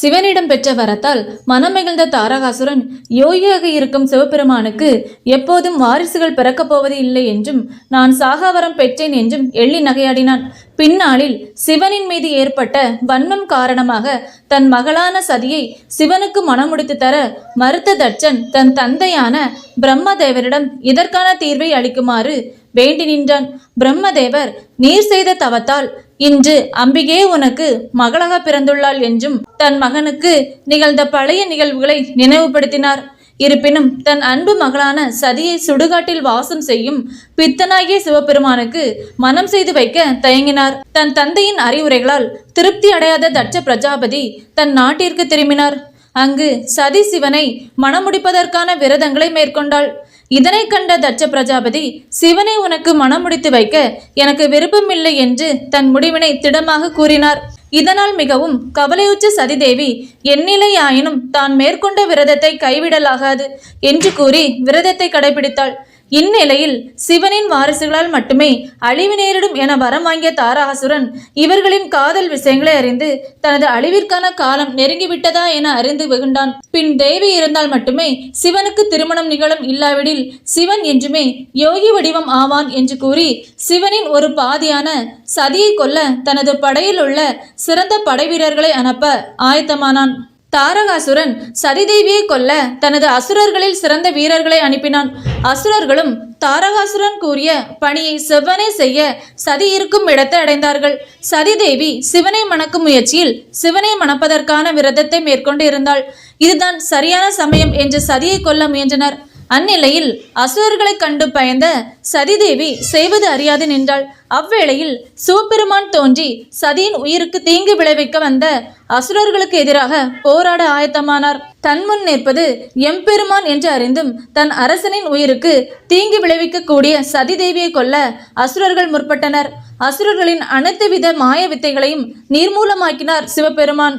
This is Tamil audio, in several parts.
சிவனிடம் பெற்ற வரத்தால் மனமிகிழ்ந்த தாரகாசுரன் யோகியாக இருக்கும் சிவபெருமானுக்கு எப்போதும் வாரிசுகள் பிறக்கப் போவது இல்லை என்றும் நான் சாகாவரம் பெற்றேன் என்றும் எள்ளி நகையாடினான். பின்னாளில் சிவனின் மீது ஏற்பட்ட வன்மம் காரணமாக தன் மகளான சதியை சிவனுக்கு மனமுடித்து தர மறுத்த தட்சன் தன் தந்தையான பிரம்மதேவரிடம் இதற்கான தீர்வை அளிக்குமாறு வேண்டி நின்றான். பிரம்மதேவர் நீர் செய்த தவத்தால் இன்று அம்பிகே உனக்கு மகளாக பிறந்துள்ளாள் என்றும் தன் மகனுக்கு நிகழ்ந்த பழைய நிகழ்வுகளை நினைவுபடுத்தினார். இருப்பினும் தன் அன்பு மகளான சதியை சுடுகாட்டில் வாசம் செய்யும் பித்தனாகிய சிவபெருமானுக்கு மனம் செய்து வைக்க தயங்கினார். தன் தந்தையின் அறிவுரைகளால் திருப்தி அடையாத தட்ச பிரஜாபதி தன் நாட்டிற்கு திரும்பினார். அங்கு சதி சிவனை மணமுடிப்பதற்கான விரதங்களை மேற்கொண்டாள். இதனை கண்ட தட்ச பிரஜாபதி சிவனை உனக்கு மணமுடித்து வைக்க எனக்கு விருப்பமில்லை என்று தன் முடிவினை திடமாக கூறினார். இதனால் மிகவும் கவலையுற்ற சதிதேவி எந்நிலையாயினும் தான் மேற்கொண்ட விரதத்தை கைவிடலாகாது என்று கூறி விரதத்தை கடைபிடித்தாள். இந்நிலையில் சிவனின் வாரிசுகளால் மட்டுமே அழிவு நேரிடும் என வரம் வாங்கிய தாராசுரன் இவர்களின் காதல் விஷயங்களை அறிந்து தனது அழிவிற்கான காலம் நெருங்கிவிட்டதா என அறிந்து வெகுண்டான். பின் தேவி இருந்தால் மட்டுமே சிவனுக்கு திருமணம் நிகழும் இல்லாவிடில் சிவன் என்றுமே யோகி வடிவம் ஆவான் என்று கூறி சிவனின் ஒரு பாதியான சதியை கொல்ல தனது படையில் உள்ள சிறந்த படை வீரர்களை அனுப்ப ஆயத்தமானான். தாரகாசுரன் சரிதேவியை கொல்ல தனது அசுரர்களில் சிறந்த வீரர்களை அனுப்பினான். அசுரர்களும் தாரகாசுரன் கூறிய பணியை செவ்வனே செய்ய சதி இருக்கும் இடத்தை அடைந்தார்கள். சதிதேவி சிவனை மணக்கும் முயற்சியில் சிவனை மணப்பதற்கான விரதத்தை மேற்கொண்டு இருந்தாள். இதுதான் சரியான சமயம் என்று சதியை கொல்ல முயன்றனர். அந்நிலையில் அசுரர்களை கண்டு பயந்த சதிதேவி செய்வது அறியாது நின்றாள். அவ்வேளையில் சிவபெருமான் தோன்றி சதியின் உயிருக்கு தீங்கு விளைவிக்க வந்த அசுரர்களுக்கு எதிராக போராட ஆயத்தமானார். தன் முன் நிற்பது எம்பெருமான் என்று அறிந்தும் தன் அரசனின் உயிருக்கு தீங்கு விளைவிக்கக்கூடிய சதிதேவியை கொல்ல அசுரர்கள் முற்பட்டனர். அசுரர்களின் அனைத்து வித மாய வித்தைகளையும் நீர்மூலமாக்கினார் சிவபெருமான்.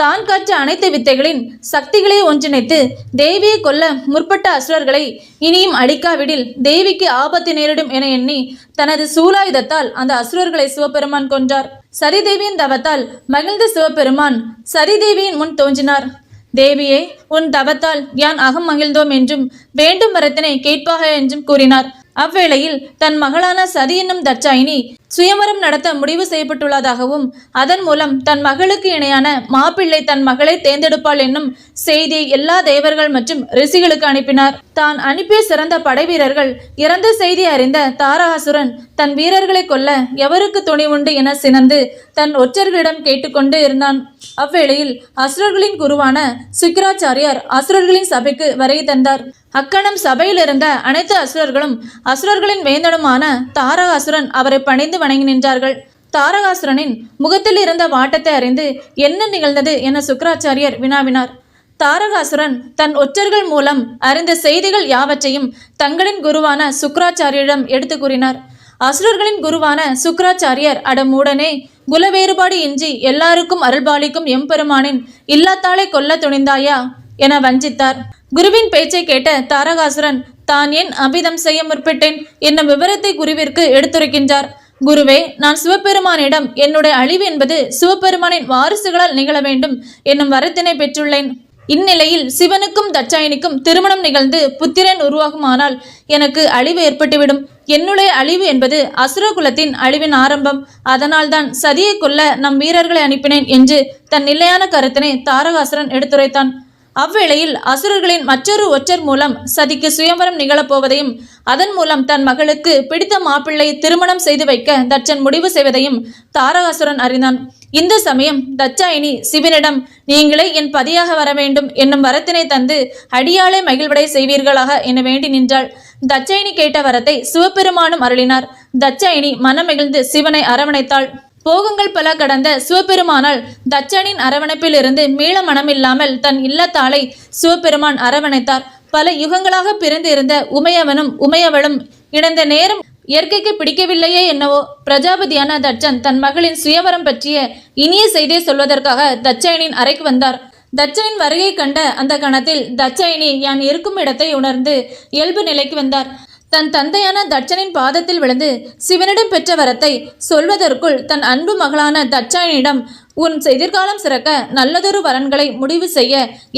தான் கற்ற அனைத்து வித்தைகளின் சக்திகளை ஒன்றிணைத்து தேவியை கொல்ல முற்பட்ட அசுரர்களை இனியும் அழிக்காவிடில் தேவிக்கு ஆபத்து நேரிடும் என எண்ணி தனது சூலாயுதத்தால் அந்த அசுரர்களை சிவபெருமான் கொன்றார். சரிதேவியின் தவத்தால் மகிழ்ந்த சிவபெருமான் சரிதேவியின் முன் தோன்றினார். தேவியே உன் தவத்தால் யான் அகம் மகிழ்ந்தோம் என்றும் வேண்டும் வரத்தினை கேட்பாக என்றும் கூறினார். அவ்வேளையில் தன் மகளான சதி என்னும் தட்சாயினி சுயமரம் நடத்த முடிவு செய்யப்பட்டுள்ளதாகவும் அதன் மூலம் தன் மகளுக்கு இணையான மாப்பிள்ளை தன் மகளை தேர்ந்தெடுப்பாள் என்னும் செய்தியை எல்லா தேவர்கள் மற்றும் ரிஷிகளுக்கு அனுப்பினார். தான் அனுப்பிய சிறந்த படை வீரர்கள் இறந்த செய்தி அறிந்த தாராசுரன் தன் வீரர்களை கொல்ல எவருக்கு துணி உண்டு என சினந்து தன் ஒற்றர்களிடம் கேட்டுக்கொண்டு இருந்தான். அவ்வேளையில் அசுரர்களின் குருவான சுக்கிராச்சாரியார் அசுரர்களின் சபைக்கு வருகை தந்தார். அக்கணம் சபையில் இருந்த அனைத்து அசுரர்களும் அசுரர்களின் வேந்தனுமான தாரகாசுரன் அவரை பணிந்து வணங்கி நின்றார்கள். தாரகாசுரனின் முகத்தில் இருந்த வாட்டத்தை அறிந்து என்ன நிகழ்ந்தது என சுக்கராச்சாரியர் வினாவினார். தாரகாசுரன் தன் ஒற்றர்கள் மூலம் அறிந்த செய்திகள் யாவற்றையும் தங்களின் குருவான சுக்கராச்சாரியரிடம் எடுத்து கூறினார். அசுரர்களின் குருவான சுக்கராச்சாரியர் அடமூடனே குல வேறுபாடு இன்றி எல்லாருக்கும் அருள்பாலிக்கும் எம்பெருமானின் இல்லாத்தாளை கொல்ல துணிந்தாயா? என வஞ்சித்தார். குருவின் பேச்சை கேட்ட தாரகாசுரன் தான் ஏன் அபிதம் செய்ய முற்பட்டேன்? என்னும் விவரத்தை குருவிற்கு எடுத்துரைக்கின்றார். குருவே நான் சிவபெருமானிடம் என்னுடைய அழிவு என்பது சிவபெருமானின் வாரிசுகளால் நிகழ வேண்டும் என்னும் வரத்தினை பெற்றுள்ளேன். இந்நிலையில் சிவனுக்கும் தட்சாயனிக்கும் திருமணம் நிகழ்ந்து புத்திரன் உருவாகுமானால் எனக்கு அழிவு ஏற்பட்டுவிடும். என்னுடைய அழிவு என்பது அசுர குலத்தின் அழிவின் ஆரம்பம். அதனால்தான் சதியை கொல்ல நம் வீரர்களை அனுப்பினேன் என்று தன் நிலையான கருத்தினை தாரகாசுரன் எடுத்துரைத்தான். அவ்வேளையில் அசுரர்களின் மற்றொரு ஒற்றர் மூலம் சதிக்கு சுயம்பரம் நிகழப்போவதையும் அதன் மூலம் தன் மகளுக்கு பிடித்த மாப்பிள்ளை திருமணம் செய்து வைக்க தட்சன் முடிவு செய்வதையும் தாரகாசுரன் அறிந்தான். இந்த சமயம் தச்சாயினி சிவனிடம் நீங்களே என் பதியாக வர வேண்டும் என்னும் வரத்தினை தந்து அடியாளை மகிழ்வடை செய்வீர்களாக என வேண்டி நின்றாள். தட்சாயினி கேட்ட வரத்தை சிவபெருமானும் அருளினார். தட்சாயினி மனமகிழ்ந்து சிவனை அரவணைத்தாள். போகங்கள் பல கடந்த சிவபெருமானால் தச்சனின் அரவணைப்பில் இருந்து மீள மனமில்லாமல் தன் இல்லத்தாளை சிவபெருமான் அரவணைத்தார். பல யுகங்களாக பிறந்து இருந்த உமையவனும் உமையவளும் இணைந்த நேரம் இயற்கைக்கு பிடிக்கவில்லையே என்னவோ பிரஜாபதியான தட்சன் தன் மகளின் சுயவரம் பற்றிய இனிய செய்தியை சொல்வதற்காக தச்சயனின் அறைக்கு வந்தார். தச்சனின் வருகை கண்ட அந்த கணத்தில் தச்சயனி யான் இருக்கும் இடத்தை உணர்ந்து இயல்பு நிலைக்கு வந்தார். தன் தந்தையான தட்சனின் பாதத்தில் விழுந்து சிவனிடம் பெற்ற வரத்தை சொல்வதற்குள் தன் அன்பு மகளான தட்சனிடம் உன் எதிர்காலம் சிறக்க நல்லதொரு வரன்களை முடிவு செய்ய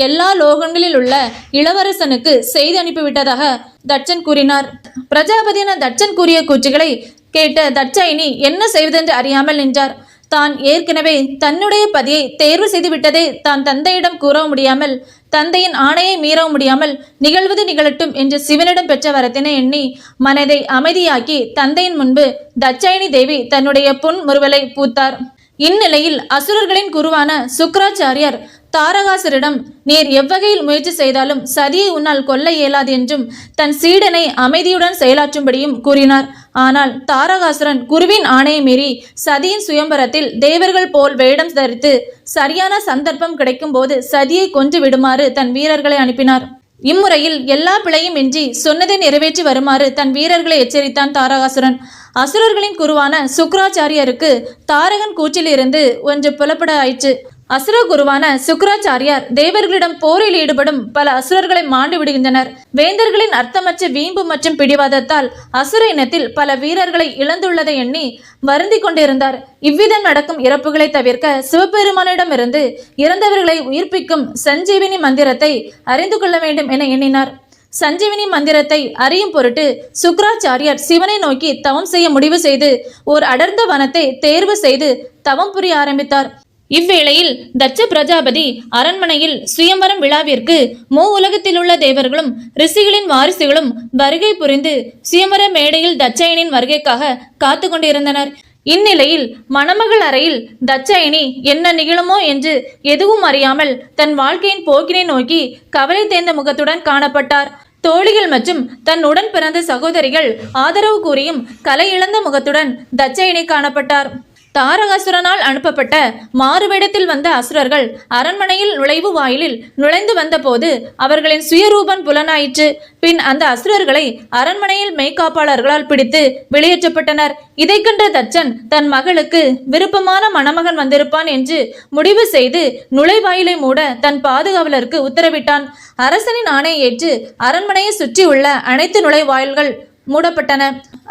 எல்லா லோகங்களில் உள்ள இளவரசனுக்கு செய்தி அனுப்பிவிட்டதாக தட்சன் கூறினார். பிரஜாபதியான தட்சன் கூறிய கூற்றுகளை கேட்ட தட்சாயினி என்ன செய்வதென்று அறியாமல் நின்றார். தான் ஏற்கனவே தன்னுடைய பதியை தேர்வு செய்துவிட்டதை தான் தந்தையிடம் கூறவும் முடியாமல் தந்தையின் ஆணையை மீறவும் முடியாமல் நிகழ்வது நிகழட்டும் என்று சிவனிடம் பெற்ற வரத்தினை எண்ணி மனதை அமைதியாக்கி தந்தையின் முன்பு தட்சாயினி தேவி தன்னுடைய புன் முறுவலை பூத்தார். இந்நிலையில் அசுரர்களின் குருவான சுக்ராச்சாரியர் தாரகாசரிடம் நீர் எவ்வகையில் முயற்சி செய்தாலும் சதியை உன்னால் கொல்ல இயலாது என்றும் தன் சீடனை அமைதியுடன் செயலாற்றும்படியும் கூறினார். ஆனால் தாரகாசுரன் குருவின் ஆணையை மீறி சதியின் சுயம்பரத்தில் தேவர்கள் போல் வேடம் தரித்து சரியான சந்தர்ப்பம் கிடைக்கும் போது சதியை கொன்று விடுமாறு தன் வீரர்களை அனுப்பினார். இம்முறையில் எல்லா பிழையும் இன்றி சொன்னதை நிறைவேற்றி வருமாறு தன் வீரர்களை எச்சரித்தான் தாரகாசுரன். அசுரர்களின் குருவான சுக்ராச்சாரியருக்கு தாரகன் கூச்சிலிருந்து ஒன்று புலப்பட ஆயிற்று. அசுர குருவான சுக்ராச்சாரியார் தேவர்களிடம் போரில் ஈடுபடும் பல அசுரர்களை மாண்டு விடுகின்றனர். வேந்தர்களின் அர்த்தமற்ற வீம்பு மற்றும் பிடிவாதத்தால் அசுர இனத்தில் பல வீரர்களை இழந்துள்ளதை எண்ணி வருந்தி கொண்டிருந்தார். இவ்விதம் நடக்கும் இறப்புகளை தவிர்க்க சிவபெருமானிடமிருந்து இறந்தவர்களை உயிர்ப்பிக்கும் சஞ்சீவினி மந்திரத்தை அறிந்து கொள்ள வேண்டும் என எண்ணினார். சஞ்சீவினி மந்திரத்தை அறியும் பொருட்டு சுக்ராச்சாரியர் சிவனை நோக்கி தவம் செய்ய முடிவு செய்து ஓர் அடர்ந்த வனத்தை தேர்வு செய்து தவம் புரிய ஆரம்பித்தார். இவ்வேளையில் தட்ச பிரஜாபதி அரண்மனையில் சுயம்பரம் விழாவிற்கு மூ உலகத்திலுள்ள தேவர்களும் ரிஷிகளின் வாரிசுகளும் வருகை புரிந்து சுயம்பர மேடையில் தட்சயனின் வருகைக்காக காத்து கொண்டிருந்தனர். இந்நிலையில் மணமகள் அறையில் தச்சயனி என்ன நிகழுமோ என்று எதுவும் அறியாமல் தன் வாழ்க்கையின் போக்கினை நோக்கி கவலை தேர்ந்த முகத்துடன் காணப்பட்டார். தோழிகள் மற்றும் தன் உடன் பிறந்த சகோதரிகள் ஆதரவு கூறியும் கலை இழந்த முகத்துடன் தச்சயனி காணப்பட்டார். தாரகாசுரனால் அனுப்பப்பட்ட மாறுவேடத்தில் வந்த அசுரர்கள் அரண்மனையில் நுழைவு வாயிலில் நுழைந்து வந்தபோது அவர்களின் சுயரூபன் புலனாயிற்று. பின் அந்த அசுரர்களை அரண்மனையில் மெய்காப்பாளர்களால் பிடித்து வெளியேற்றப்பட்டனர். இதை கண்ட தச்சன் தன் மகளுக்கு விருப்பமான மணமகன் வந்திருப்பான் என்று முடிவு செய்து நுழைவாயிலை மூட தன் பாதுகாவலருக்கு உத்தரவிட்டான். அரசனின் ஆணையை ஏற்று அரண்மனையை சுற்றியுள்ள அனைத்து நுழைவாயில்கள் மூடப்பட்டன.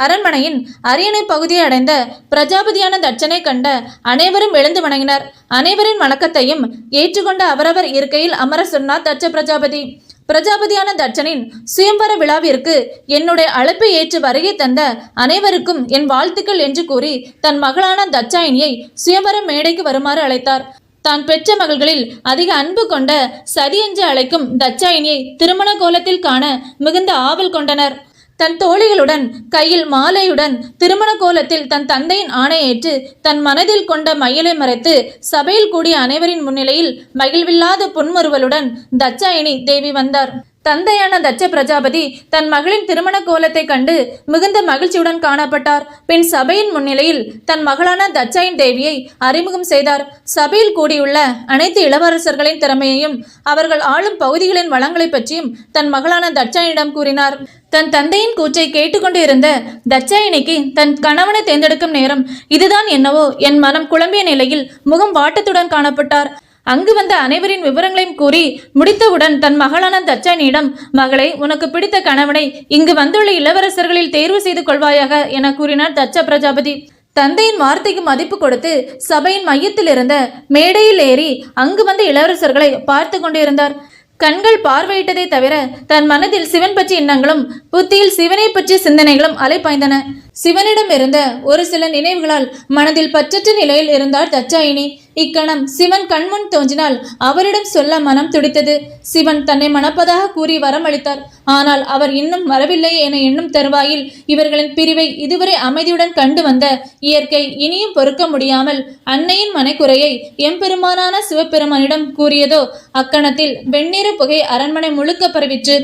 அரண்மனையின் அரியணை பகுதியை அடைந்த பிரஜாபதியான தட்சனை கண்ட அனைவரும் எழுந்து வணங்கினர். அனைவரின் வணக்கத்தையும் ஏற்றுக்கொண்ட அவரவர் இருக்கையில் அமர சொன்னார் தட்ச பிரஜாபதி. பிரஜாபதியான தட்சனின் சுயம்பர விழாவிற்கு என்னுடைய அழைப்பை ஏற்று வருகை தந்த அனைவருக்கும் என் வாழ்த்துக்கள் என்று கூறி தன் மகளான தட்சாயினியை சுயம்பர மேடைக்கு வருமாறு அழைத்தார். தான் பெற்ற மகள்களில் அதிக அன்பு கொண்ட சதி என்று அழைக்கும் தச்சாயினியை திருமண கோலத்தில் காண மிகுந்த ஆவல் கொண்டனர். தன் தோழிகளுடன் கையில் மாலையுடன் திருமண கோலத்தில் தன் தந்தையின் ஆணையேற்று தன் மனதில் கொண்ட மையலை மறைத்து சபையில் கூடிய அனைவரின் முன்னிலையில் மகிழ்வில்லாத புன்முறுவலுடன் தச்சாயினி தேவி வந்தார். தந்தையான தட்ச பிரஜாபதி தன் மகளின் திருமண கோலத்தை கண்டு மிகுந்த மகிழ்ச்சியுடன் காணப்பட்டார். பின் சபையின் முன்னிலையில் தன் மகளான தட்சாயின் தேவியை அறிமுகம் செய்தார். சபையில் கூடியுள்ள அனைத்து இளவரசர்களின் திறமையையும் அவர்கள் ஆளும் பகுதிகளின் வளங்களை பற்றியும் தன் மகளான தட்சாயினிடம் கூறினார். தன் தந்தையின் கூச்சை கேட்டுக்கொண்டு இருந்த தட்சாயினிக்கு தன் கணவனை தேர்ந்தெடுக்கும் நேரம் இதுதான் என்னவோ என் மனம் குழம்பிய நிலையில் முகம் வாட்டத்துடன் காணப்பட்டார். அங்கு வந்த அனைவரின் விவரங்களையும் கூறி முடித்தவுடன் தன் மகளான தச்சனிடம் மகளை உனக்கு பிடித்த கணவனை இங்கு வந்துள்ள இளவரசர்களில் தேர்வு செய்து கொள்வாயாக என கூறினார் தச்ச பிரஜாபதி. தந்தையின் வார்த்தைக்கு மதிப்பு கொடுத்து சபையின் மையத்தில் இருந்த மேடையில் ஏறி அங்கு வந்த இளவரசர்களை பார்த்து கொண்டிருந்தார். கண்கள் பார்வையிட்டதை தவிர தன் மனதில் சிவன் பற்றிய எண்ணங்களும் புத்தியில் சிவனை பற்றிய சிந்தனைகளும் அலைப்பாய்ந்தன. சிவனிடம் இருந்த ஒரு சில நினைவுகளால் மனதில் பற்றற்ற நிலையில் இருந்தார் தச்சாயினி இக்கணம் சிவன் கண்முன் தோன்றினால் அவரிடம் சொல்ல மனம் துடித்தது. சிவன் தன்னை மணப்பதாக கூறி வரம் அளித்தார் ஆனால் அவர் இன்னும் வரவில்லை என எண்ணும் தருவாயில் இவர்களின் பிரிவை இதுவரை அமைதியுடன் கண்டு வந்த இயற்கை இனியும் பொறுக்க முடியாமல் அன்னையின் மனைக்குறையை எம்பெருமானான சிவபெருமானிடம் கூறியதோ அக்கணத்தில் வெண்ணிற புகை அரண்மனை முழுக்க பரவிற்று.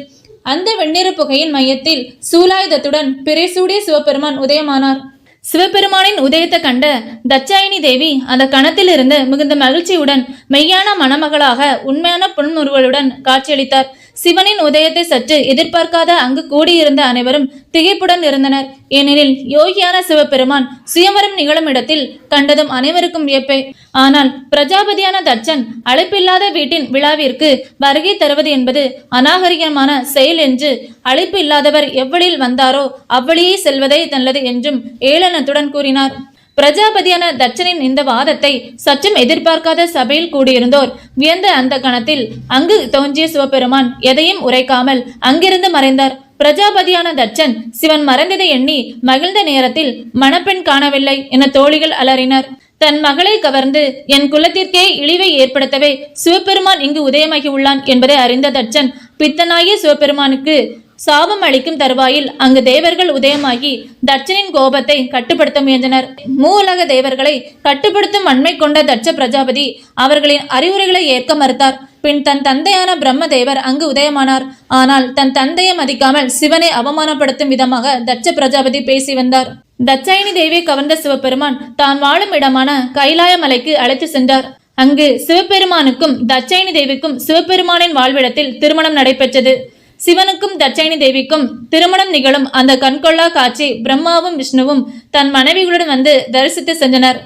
அந்த வெண்ணிற புகையின் மையத்தில் சூலாயுதத்துடன் பிறைசூடிய சிவபெருமான் உதயமானார். சிவபெருமானின் உதயத்தை கண்ட தச்சாயினி தேவி அந்த கணத்திலிருந்து மிகுந்த மகிழ்ச்சியுடன் மெய்யான மணமகளாக உண்மையான புன்முறுவலுடன் காட்சியளித்தார். சிவனின் உதயத்தை சற்று எதிர்பார்க்காத அங்கு கூடியிருந்த அனைவரும் திகைப்புடன் இருந்தனர். ஏனெனில் யோகியான சிவபெருமான் சுயவரம் நிகழும் இடத்தில் கண்டதும் அனைவருக்கும் வியப்பே. ஆனால் பிரஜாபதியான தட்சன் அழைப்பில்லாத வீட்டின் விழாவிற்கு வருகை தருவது என்பது அநாகரிகமான செயல் என்று அழைப்பு இல்லாதவர் எவ்வழியில் வந்தாரோ அவ்வழியே செல்வதே நல்லது என்றும் ஏளனத்துடன் கூறினார். பிரஜாபதியான தட்சனின் இந்த வாதத்தை சற்றும் எதிர்பார்க்காத சபையில் கூடியிருந்தோர் வியந்த அந்த கணத்தில் அங்கு தோன்றிய சிவபெருமான் எதையும் உரைக்காமல் அங்கிருந்து மறைந்தார். பிரஜாபதியான தட்சன் சிவன் மறைந்ததை எண்ணி மகிழ்ந்த நேரத்தில் மணப்பெண் காணவில்லை என தோழிகள் அலறினர். தன் மகளை கவர்ந்து என் குலத்திற்கே இழிவை ஏற்படுத்தவே சிவபெருமான் இங்கு உதயமாகி உள்ளான் என்பதை அறிந்த தட்சன் பித்தனாகிய சிவபெருமானுக்கு சாபம் அளிக்கும் தருவாயில் அங்கு தேவர்கள் உதயமாகி தட்சனின் கோபத்தை கட்டுப்படுத்த முயன்றனர். மூலக தேவர்களை கட்டுப்படுத்தும் அண்மை கொண்ட தட்ச பிரஜாபதி அவர்களின் அறிவுரைகளை ஏற்க மறுத்தார். பின் தன் தந்தையான பிரம்மதேவர் அங்கு உதயமானார். ஆனால் தன் தந்தையை மதிக்காமல் சிவனை அவமானப்படுத்தும் விதமாக தட்ச பிரஜாபதி பேசி வந்தார். தட்சாயினி தேவியை கவர்ந்த சிவபெருமான் தான் வாழும் இடமான கைலாய மலைக்கு அழைத்து சென்றார். அங்கு சிவபெருமானுக்கும் தட்சாயினி தேவிக்கும் சிவபெருமானின் வாழ்விடத்தில் திருமணம் நடைபெற்றது. சிவனுக்கும் தட்சாயினி தேவிக்கும் திருமணம் நிகழும் அந்த கண்கொள்ளா காட்சி பிரம்மாவும் விஷ்ணுவும் தன் மனைவிகளுடன் வந்து தரிசித்து சென்றனர்.